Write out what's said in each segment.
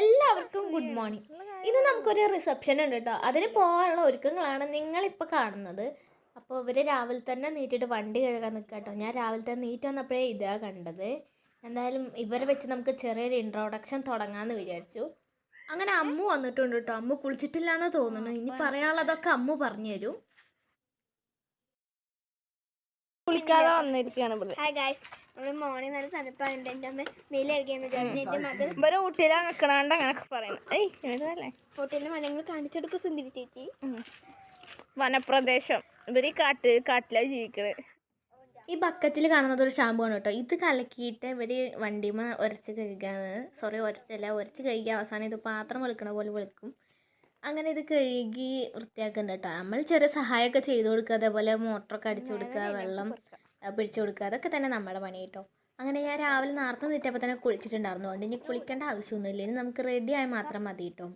എല്ലാവർക്കും good morning ഇന്ന് നമുക്കൊരു റിസപ്ഷൻ ഉണ്ട് കേട്ടോ അതിന് പോകാനുള്ള ഒരുക്കങ്ങളാണ് നിങ്ങളിപ്പോൾ കാണുന്നത്. അപ്പോൾ ഇവർ രാവിലെ തന്നെ നീറ്റിട്ട് വണ്ടി കഴുകാൻ നിൽക്കുക കേട്ടോ ഞാൻ രാവിലെ തന്നെ നീറ്റ് വന്നപ്പോഴേ ഇതാ കണ്ടത്. എന്തായാലും ഇവരെ വെച്ച് നമുക്ക് ചെറിയൊരു ഇൻട്രൊഡക്ഷൻ തുടങ്ങാമെന്ന് വിചാരിച്ചു. അങ്ങനെ അമ്മു വന്നിട്ടുണ്ട് കേട്ടോ അമ്മു കുളിച്ചിട്ടില്ലാന്ന് തോന്നുന്നു. ഇനി പറയാനുള്ളതൊക്കെ അമ്മു പറഞ്ഞു തരും. കുളിക്കാതെ വന്നിരിക്കുകയാണ് മോർണിംഗ് നല്ല തണുപ്പാണ് എന്റെ അമ്മ ഇവരെ ഊട്ടിയിലാ നിക്കണാണ്ട് അങ്ങനൊക്കെ പറയുന്നത് ഏയ് എഴുതല്ലേ ഹോട്ടലിലെ മരങ്ങൾ കാണിച്ചു സുന്ദരി ചേച്ചി. വനപ്രദേശം. ഇവർ കാട്ടിൽ കാട്ട് കാട്ടിലാ ജീവിക്കണത് ഈ ബക്കറ്റിൽ കാണുന്നത് ഒരു ഷാമ്പു ആണ് കേട്ടോ. ഇത് കലക്കിയിട്ട് ഇവർ വണ്ടിമ ഉരച്ച് കഴുകാന്ന് സോറി ഉരച്ചല്ല ഉരച്ച് കഴുകി അവസാനം ഇത് പാത്രം വെളുക്കണ പോലെ വെളുക്കും. അങ്ങനെ ഇത് കഴുകി വൃത്തിയാക്കണ്ട കേട്ടോ നമ്മൾ ചെറിയ സഹായമൊക്കെ ചെയ്തു കൊടുക്കുക. അതേപോലെ മോട്ടറൊക്കെ അടിച്ചു കൊടുക്കുക വെള്ളം പിടിച്ചു കൊടുക്കുക. അതൊക്കെ തന്നെ നമ്മുടെ പണി കേട്ടോ അങ്ങനെ ഞാൻ രാവിലെ നേരത്തെ നിറ്റപ്പോൾ തന്നെ കുളിച്ചിട്ടുണ്ടായിരുന്നു. അതുകൊണ്ട് ഇനി കുളിക്കേണ്ട ആവശ്യമൊന്നുമില്ല. ഇനി നമുക്ക് റെഡി ആയാൽ മാത്രം മതി കേട്ടോ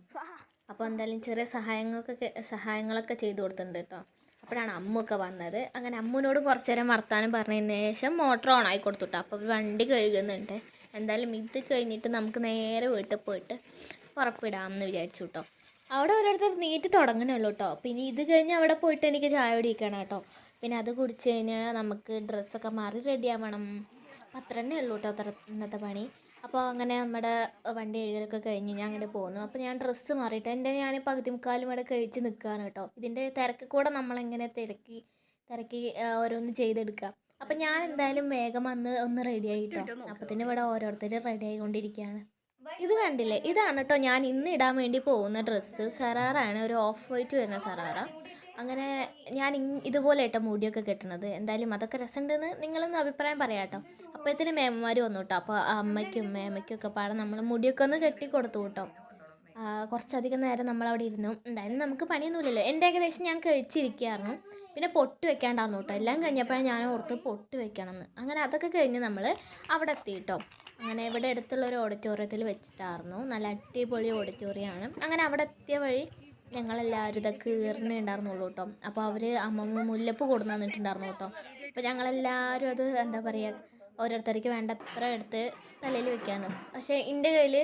അപ്പോൾ എന്തായാലും ചെറിയ സഹായങ്ങൾക്കൊക്കെ സഹായങ്ങളൊക്കെ ചെയ്തു കൊടുത്തിട്ടുണ്ട് കേട്ടോ അപ്പോഴാണ് അമ്മൊക്കെ വന്നത്. അങ്ങനെ അമ്മുവിനോട് കുറച്ച് നേരം വർത്താനം പറഞ്ഞതിന് ശേഷം മോട്ടർ ഓൺ ആയി കൊടുത്തു കേട്ടോ അപ്പോൾ വണ്ടി കഴുകുന്നുണ്ട്. എന്തായാലും ഇത് കഴിഞ്ഞിട്ട് നമുക്ക് നേരെ വീട്ടിൽ പോയിട്ട് പുറപ്പെടാമെന്ന് വിചാരിച്ചു കേട്ടോ അവിടെ ഓരോരുത്തർ നീറ്റ് തുടങ്ങണല്ലോ കേട്ടോ പിന്നെ ഇത് കഴിഞ്ഞ് അവിടെ പോയിട്ട് എനിക്ക് ചായ കുടിക്കണം കേട്ടോ. പിന്നെ അത് കുടിച്ച് കഴിഞ്ഞാൽ നമുക്ക് ഡ്രസ്സൊക്കെ മാറി റെഡി ആവണം. അത്ര തന്നെ ഉള്ളൂ കേട്ടോ ഇന്നത്തെ പണി. അപ്പോൾ അങ്ങനെ നമ്മുടെ വണ്ടി എഴുകലൊക്കെ കഴിഞ്ഞ് ഞാൻ അങ്ങനെ പോകുന്നു അപ്പോൾ ഞാൻ ഡ്രസ്സ് മാറിയിട്ട് എന്റെ ഞാൻ പകുതി മുക്കാലും ഇവിടെ കഴിച്ച് നിൽക്കുകയാണ് കേട്ടോ ഇതിന്റെ തിരക്ക് കൂടെ നമ്മളെങ്ങനെ തിരക്കി തിരക്കി ഓരോന്ന് ചെയ്തെടുക്കുക അപ്പം ഞാൻ എന്തായാലും വേഗം വന്ന് ഒന്ന് റെഡിയായി ആയിട്ടോ അപ്പത്തിന് ഇവിടെ ഓരോരുത്തർ റെഡി ആയിക്കൊണ്ടിരിക്കുകയാണ് ഇത് കണ്ടില്ലേ? ഇതാണ് കേട്ടോ ഞാൻ ഇന്ന് ഇടാൻ വേണ്ടി പോകുന്ന ഡ്രസ്സ്. സറാറാണ് ഒരു ഓഫ് വൈറ്റ് വരുന്ന സറാറ അങ്ങനെ ഞാൻ ഇതുപോലെ കേട്ടോ മുടിയൊക്കെ കെട്ടണത്. എന്തായാലും അതൊക്കെ രസമുണ്ടെന്ന് നിങ്ങളൊന്ന് അഭിപ്രായം പറയാം കേട്ടോ അപ്പോഴത്തേന് മേമ്മമാർ വന്നു കേട്ടോ അപ്പോൾ അമ്മയ്ക്കും മേമ്മയ്ക്കും ഒക്കെ പാടെ നമ്മൾ മുടിയൊക്കെ ഒന്ന് കെട്ടി കൊടുത്തു കേട്ടോ കുറച്ചധികം നേരം നമ്മളവിടെ ഇരുന്നു. എന്തായാലും നമുക്ക് പണിയൊന്നുമില്ലല്ലോ. എന്റെ ഏകദേശം ഞാൻ കഴിച്ചിരിക്കുകയായിരുന്നു. പിന്നെ പൊട്ട് വെക്കാണ്ടായിരുന്നു കേട്ടോ എല്ലാം കഴിഞ്ഞപ്പോഴാണ് ഞാൻ ഓർത്ത് പൊട്ട് വെക്കണമെന്ന്. അങ്ങനെ അതൊക്കെ കഴിഞ്ഞ് നമ്മൾ അവിടെ എത്തി കേട്ടോ അങ്ങനെ ഇവിടെ അടുത്തുള്ള ഒരു ഓഡിറ്റോറിയത്തിൽ വെച്ചിട്ടായിരുന്നു. നല്ല അടിപൊളി ഓഡിറ്റോറിയമാണ് അങ്ങനെ അവിടെ എത്തിയ വഴി ഞങ്ങളെല്ലാവരും ഇതൊക്കെ കീറിനുണ്ടായിരുന്നുള്ളൂ കേട്ടോ. അപ്പോൾ അവർ അമ്മമ്മ മുല്ലപ്പ് കൊടുന്നു തന്നിട്ടുണ്ടായിരുന്നു കേട്ടോ. അപ്പോൾ ഞങ്ങളെല്ലാവരും അത് എന്താ പറയുക ഓരോരുത്തർക്ക് വേണ്ടത്ര എടുത്ത് തലയിൽ വെക്കാണ്. പക്ഷേ എന്റെ കയ്യിൽ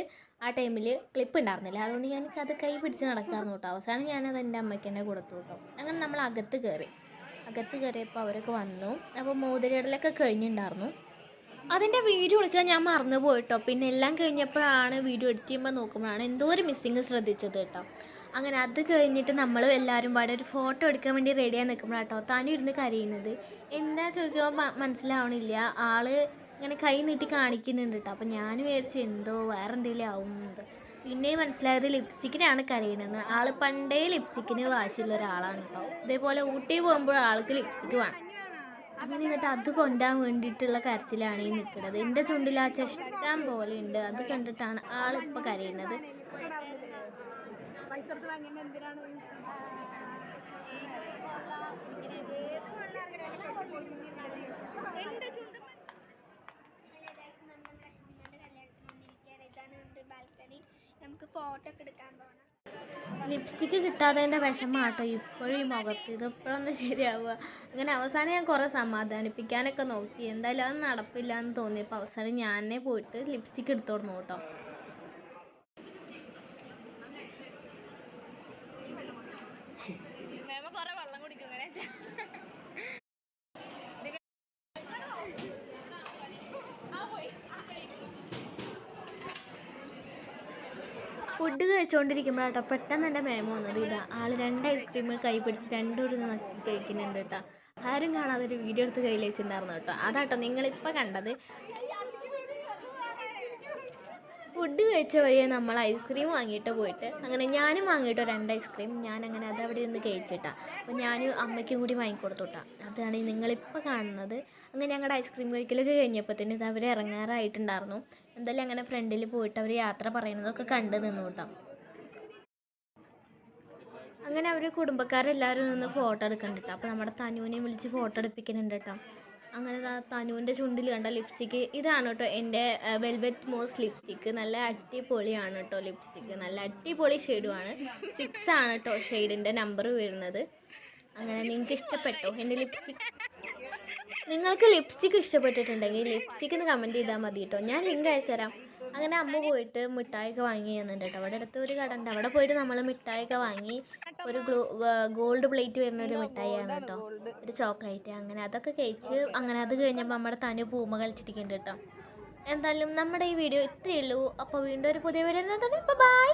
ആ ടൈമിൽ ക്ലിപ്പ് ഉണ്ടായിരുന്നില്ല. അതുകൊണ്ട് ഞാൻ അത് കൈ പിടിച്ച് നടക്കാമെന്ന് കേട്ടോ. അവസാനം ഞാനത് എന്റെ അമ്മയ്ക്ക് തന്നെ കൊടുത്തു കേട്ടോ. അങ്ങനെ നമ്മൾ അകത്ത് കയറി. അകത്ത് കയറിയപ്പോൾ അവരൊക്കെ വന്നു. അപ്പോൾ മോതിരടലൊക്കെ കഴിഞ്ഞിട്ടുണ്ടായിരുന്നു. അതിന്റെ വീഡിയോ എടുക്കാൻ ഞാൻ മറന്നു പോയിട്ടോ. പിന്നെ എല്ലാം കഴിഞ്ഞപ്പോഴാണ് വീഡിയോ എഡിറ്റ് ചെയ്യുമ്പോൾ നോക്കുമ്പോഴാണ് എന്തോ ഒരു മിസ്സിങ് ശ്രദ്ധിച്ചത് കേട്ടോ. അങ്ങനെ അത് കഴിഞ്ഞിട്ട് നമ്മൾ എല്ലാവരും പാടെ ഒരു ഫോട്ടോ എടുക്കാൻ വേണ്ടി റെഡിയായി നിൽക്കുമ്പോഴാട്ടോ താനും ഇരുന്ന് കരയുന്നത്. എന്താ ചോദിക്കുമ്പോൾ മനസ്സിലാവണില്ല. ആൾ ഇങ്ങനെ കൈ നീട്ടി കാണിക്കുന്നുണ്ട് കേട്ടോ അപ്പം ഞാൻ വിചാരിച്ചു എന്തോ വേറെ എന്തെങ്കിലും ആവുന്നത്. പിന്നെ മനസ്സിലായത് ലിപ്സ്റ്റിക്കിനാണ് കരയണമെന്ന് ആൾ പണ്ടേ ലിപ്സ്റ്റിക്കിന് വാശിയുള്ള ഒരാളാണ് കേട്ടോ ഇതേപോലെ ഊട്ടി പോകുമ്പോൾ ആൾക്ക് ലിപ്സ്റ്റിക്ക് വേണം. അങ്ങനെ എന്നിട്ട് അത് കൊണ്ടാൻ വേണ്ടിയിട്ടുള്ള കരച്ചിലാണ് ഈ നിൽക്കുന്നത് എന്റെ ചുണ്ടിൽ ആ പോലെ ഉണ്ട് അത് കണ്ടിട്ടാണ് ആളിപ്പോൾ കരയുന്നത്. ബാൽക്കണി നമുക്ക് ഫോട്ടോ ഒക്കെ എടുക്കാൻ പോകണം ലിപ്സ്റ്റിക്ക് കിട്ടാത്തതിന്റെ വിഷമാട്ടോ ഇപ്പോഴും ഈ മുഖത്ത് ഇതിപ്പോഴൊന്നും ശരിയാവുക. അങ്ങനെ അവസാനം ഞാൻ കുറേ സമാധാനിപ്പിക്കാനൊക്കെ നോക്കി. എന്തായാലും അത് നടപ്പില്ല എന്ന് തോന്നിയപ്പോൾ അവസാനം ഞാനേ പോയിട്ട് ലിപ്സ്റ്റിക്ക് എടുത്തോടുന്നു കേട്ടോ മേമ കൊറേ വെള്ളം കുടിക്കും ഇങ്ങനെ ഫുഡ് കഴിച്ചുകൊണ്ടിരിക്കുമ്പോഴാട്ടോ പെട്ടെന്ന് എന്റെ മേമ വന്നത് ഇതാ ആൾ രണ്ട് ഐസ്ക്രീമിൽ കൈ പിടിച്ച് രണ്ടും ഒരു നക്കി കഴിക്കുന്നുണ്ട് കേട്ടോ. ആരും കാണാതെ ഒരു വീഡിയോ എടുത്ത് കയ്യിൽ വെച്ചിട്ടുണ്ടായിരുന്നു കേട്ടോ. അതാട്ടോ നിങ്ങളിപ്പോൾ കണ്ടത്. ഫുഡ് കഴിച്ച വഴിയെ നമ്മൾ ഐസ്ക്രീം വാങ്ങിയിട്ട് പോയിട്ട് അങ്ങനെ ഞാനും വാങ്ങിയിട്ടോ രണ്ട് ഐസ്ക്രീം ഞാൻ അങ്ങനെ അത് അവിടെ ഇരുന്ന് കഴിച്ചിട്ടാ. അപ്പോൾ ഞാനും അമ്മയ്ക്കും കൂടി വാങ്ങിക്കൊടുത്തുട്ടാ. അതാണ് നിങ്ങളിപ്പോൾ കാണുന്നത്. അങ്ങനെ ഞങ്ങളുടെ ഐസ്ക്രീം കഴിക്കലൊക്കെ കഴിഞ്ഞപ്പോഴത്തേന് ഇത് അവർ ഇറങ്ങാറായിട്ടുണ്ടായിരുന്നു. എന്തായാലും അങ്ങനെ ഫ്രണ്ടിൽ പോയിട്ട് അവർ യാത്ര പറയുന്നതൊക്കെ കണ്ടു നിന്നു കേട്ടോ. അങ്ങനെ അവർ കുടുംബക്കാരെല്ലാവരും നിന്ന് ഫോട്ടോ എടുക്കണ്ടിട്ടോ അപ്പോൾ നമ്മുടെ തനുവിനെയും വിളിച്ച് ഫോട്ടോ എടുപ്പിക്കുന്നുണ്ട് കേട്ടോ. അങ്ങനെ തനുവിന്റെ ചുണ്ടിൽ കണ്ട ലിപ്സ്റ്റിക്ക് ഇതാണ് കേട്ടോ എന്റെ വെൽവെറ്റ് മോസ് ലിപ്സ്റ്റിക്ക് നല്ല അടിപൊളിയാണ് കേട്ടോ ലിപ്സ്റ്റിക്ക് നല്ല അടിപൊളി ഷെയ്ഡുമാണ് സിക്സ് ആണ്. കേട്ടോ ഷെയ്ഡിന്റെ നമ്പർ വരുന്നത്. അങ്ങനെ നിങ്ങൾക്ക് ഇഷ്ടപ്പെട്ടോ? എന്റെ ലിപ്സ്റ്റിക്ക് നിങ്ങൾക്ക് ലിപ്സ്റ്റിക്ക് ഇഷ്ടപ്പെട്ടിട്ടുണ്ടെങ്കിൽ ലിപ്സ്റ്റിക്ക് എന്ന് കമന്റ് ചെയ്താൽ മതി കേട്ടോ ഞാൻ ലിങ്ക് അയച്ചു തരാം. അങ്ങനെ അമ്മ പോയിട്ട് മിഠായിയൊക്കെ വാങ്ങി തന്നിട്ടുണ്ട് കേട്ടോ അവിടെ അടുത്ത് ഒരു കട ഉണ്ട്. അവിടെ പോയിട്ട് നമ്മൾ മിഠായിയൊക്കെ വാങ്ങി ഒരു ഗോൾഡ് പ്ലേറ്റ് വരുന്ന ഒരു മിഠായിയാണ് കേട്ടോ ഒരു ചോക്ലേറ്റ് അങ്ങനെ അതൊക്കെ കഴിച്ച് അങ്ങനെ അത് കഴിഞ്ഞപ്പോൾ നമ്മുടെ തനു പൂമ കളിച്ചിരിക്കുന്നുണ്ട് കേട്ടോ എന്തായാലും നമ്മുടെ ഈ വീഡിയോ ഇത്രയേ ഉള്ളൂ. അപ്പോൾ വീണ്ടും ഒരു പുതിയ വീഡിയോ തന്നെ ബൈ